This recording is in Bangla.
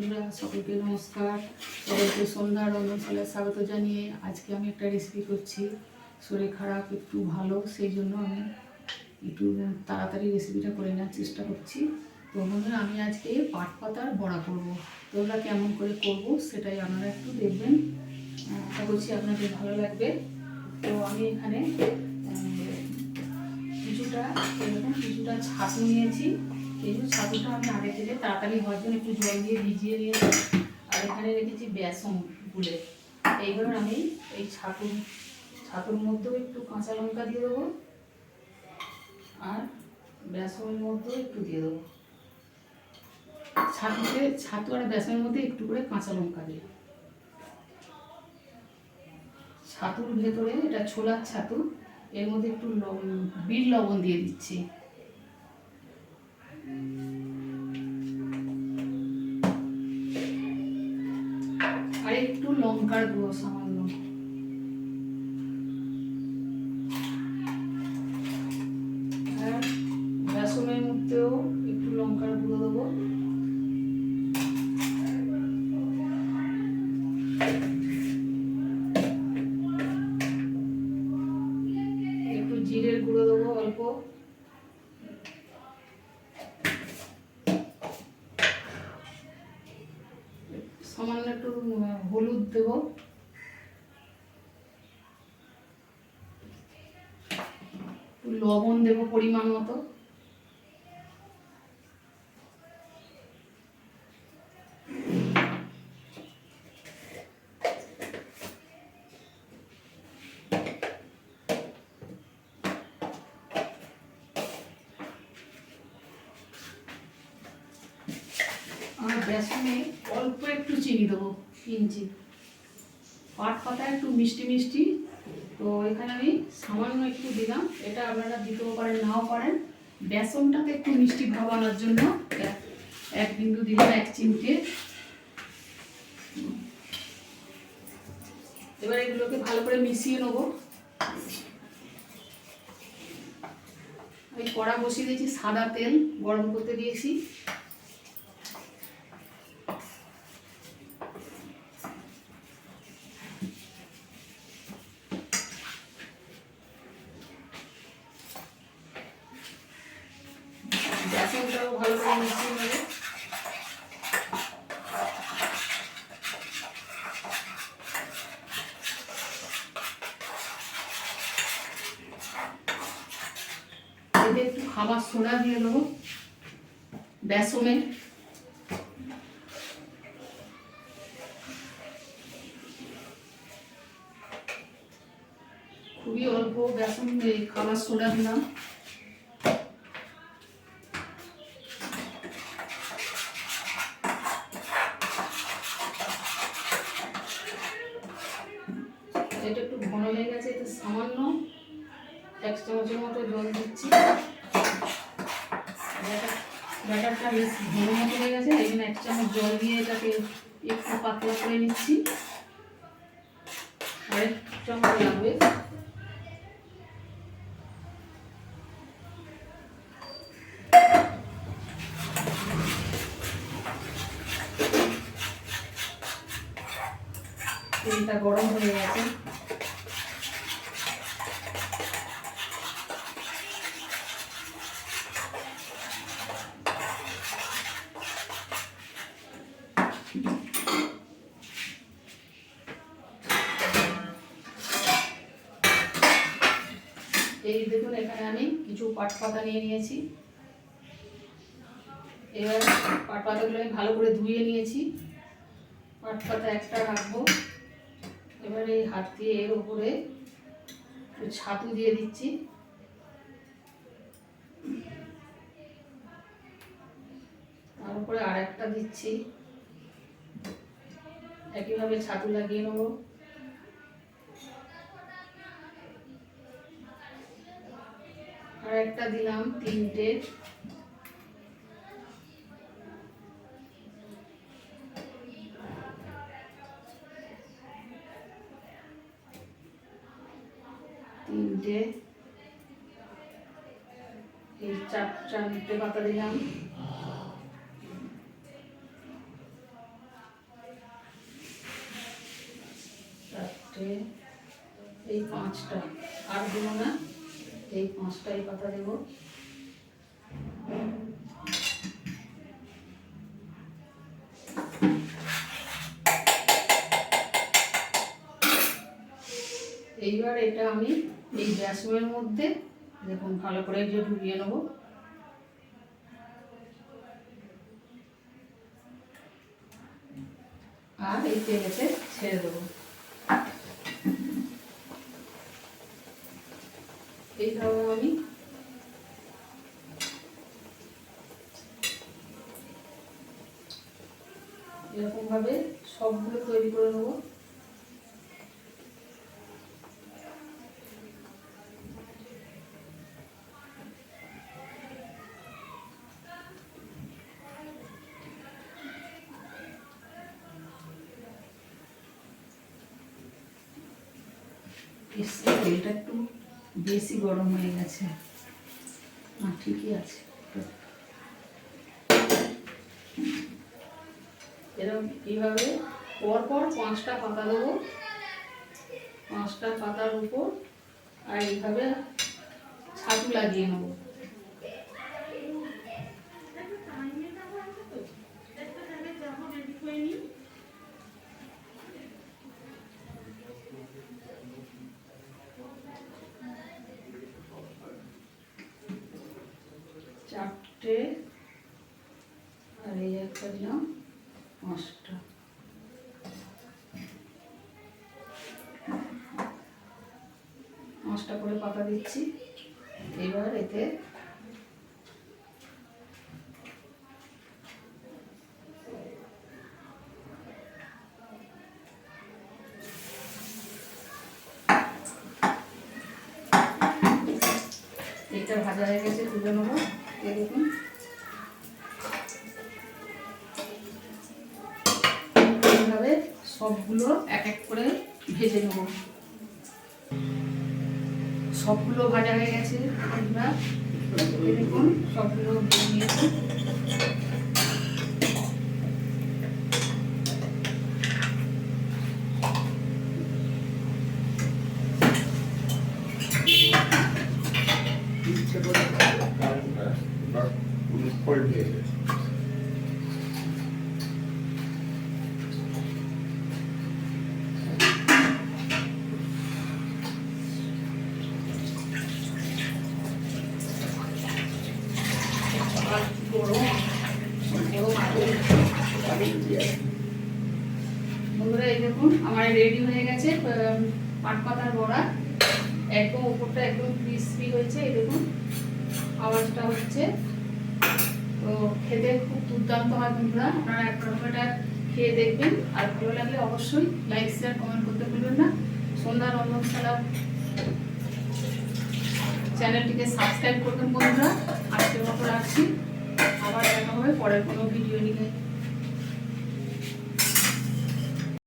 বন্ধুরা সকলকে নমস্কার। সকলকে সন্ধ্যা রন্ধনশালায় স্বাগত জানিয়ে আজকে আমি একটা রেসিপি করছি। শরীর খারাপ, একটু ভালো, সেই জন্য আমি একটু তাড়াতাড়ি রেসিপিটা করে নেওয়ার চেষ্টা করছি। তো বন্ধুরা, আমি আজকে পাট পাতার বড়া করব। তো ওগুলা কেমন করে করব সেটাই আপনারা একটু দেখবেন। আশা করছি আপনাদের ভালো লাগবে। তো আমি এখানে কিছুটা, এরকম কিছুটা ছাতু নিয়েছি। এই যে ছাতুটা আমি আগে থেকে তাড়াতাড়ি জন্য একটু জল দিয়ে ভিজিয়ে আর এখানে রেখেছি বেসন আমি এই ছাতু ছাতুর মধ্যেও একটু কাঁচা লঙ্কা দিয়ে দেবো, আর বেসনের মধ্যেও একটু দিয়ে দেবো। ছাতু আর মধ্যে একটু করে কাঁচা লঙ্কা দিয়ে ছাতুর ভেতরে, এটা ছোলার ছাতু, এর মধ্যে একটু বিট লবণ দিয়ে দিচ্ছি। লবণ দেব পরিমাণ মতো। বেসনে অল্প একটু চিনি দেবো কিঞ্চি পাট পাতা একটু মিষ্টি মিষ্টি তো এখানে আমি সামান্য একটু দিলাম। এটা আপনারা দিতেও পারেন নাও পারেন বেসনটাকে একটু মিষ্টি ভাব আনার জন্য এক- এক বিন্দু দিলাম, এক চিমটে। এবার এগুলোকে ভালো করে মিশিয়ে নেব। আমি কড়া বসিয়ে দিয়েছি সাদা তেল, গরম করতে দিয়েছি। ভালো করে মিশিয়ে নেব একটু খাবার সোডা দিয়ে দেবো। বেসনে। খুবই অল্প বেসন খাবার সোডা দিলাম এটা একটু ঘন হয়ে গেছে এতে সামান্য। এক চামচের মতো জল দিচ্ছি। ব্যাটার- ব্যাটারটা বেশ ঘন মতো হয়ে গেছে, এই জন্য এক চামচ জল দিয়ে এটাকে একটু পাতলা করে নিচ্ছি। আর এক চামচ লাগবে। তেলটা গরম হয়ে গেছে। এই দেখুন, এখানে আমি কিছু পাট পাতা নিয়ে নিয়েছি। এবার পাট পাতাগুলো আমি ভালো করে ধুয়ে নিয়েছি। পাট পাতা একটা রাখব। এবার এই হাত দিয়ে এর উপরে ছাতু দিয়ে দিচ্ছি। তার উপরে আর একটা দিচ্ছি। একইভাবে ছাতু লাগিয়ে নেব। আর একটা দিলাম তিনটে। তিনটে। চারটে পাতা দিলাম। চারটে এই পাঁচটা। আর দেবো না, এই পাঁচটাই পাতা দেবো। এইবার এটা আমি এই গ্যাসের মধ্যে দেখুন, ভালো করে যে ঢুকিয়ে নেব। আর এই তেলেতে ছেড়ে দেবো। এইভাবে আমি। এরকম ভাবে সবগুলো তৈরি করে নেব। তেলটা একটু বেশি গরম হয়ে গেছে। না ঠিকই আছে। এরকম এইভাবে পর পর পাঁচটা পাতা দেবো। পাঁচটা পাতার উপর আর এইভাবে ছাতু লাগিয়ে নেব। চারটে, আর এই একটা দিলাম পাঁচটা। পাঁচটা করে পাতা দিচ্ছি। এবার এতে এটা ভাজা হয়ে গেছে, তুলে নেব। এই সবগুলো এক এক করে ভেজে নেব। সবগুলো ভাজা হয়ে গেছে। আমরা দেখুন, সবগুলো ভেজে নিয়েছি Polvere. আর গরম গরম আলু বন্ধুরা, এই দেখুন, আমার রেডি হয়ে গেছে পাট পাতার বড়া। একদম উপরটা একদম হয়েছে, এই দেখুন, আওয়াজটা হচ্ছে। খেতে খুব দুর্দান্ত হয় একবার খেয়ে দেখবেন, আর ভালো লাগলে অবশ্যই কমেন্ট করতে না। চ্যানেলটিকে সাবস্ক্রাইব করবেন বন্ধুরা। আজকের মতো রাখছি। আবার দেখা হবে পরের কোনো ভিডিও নিয়ে।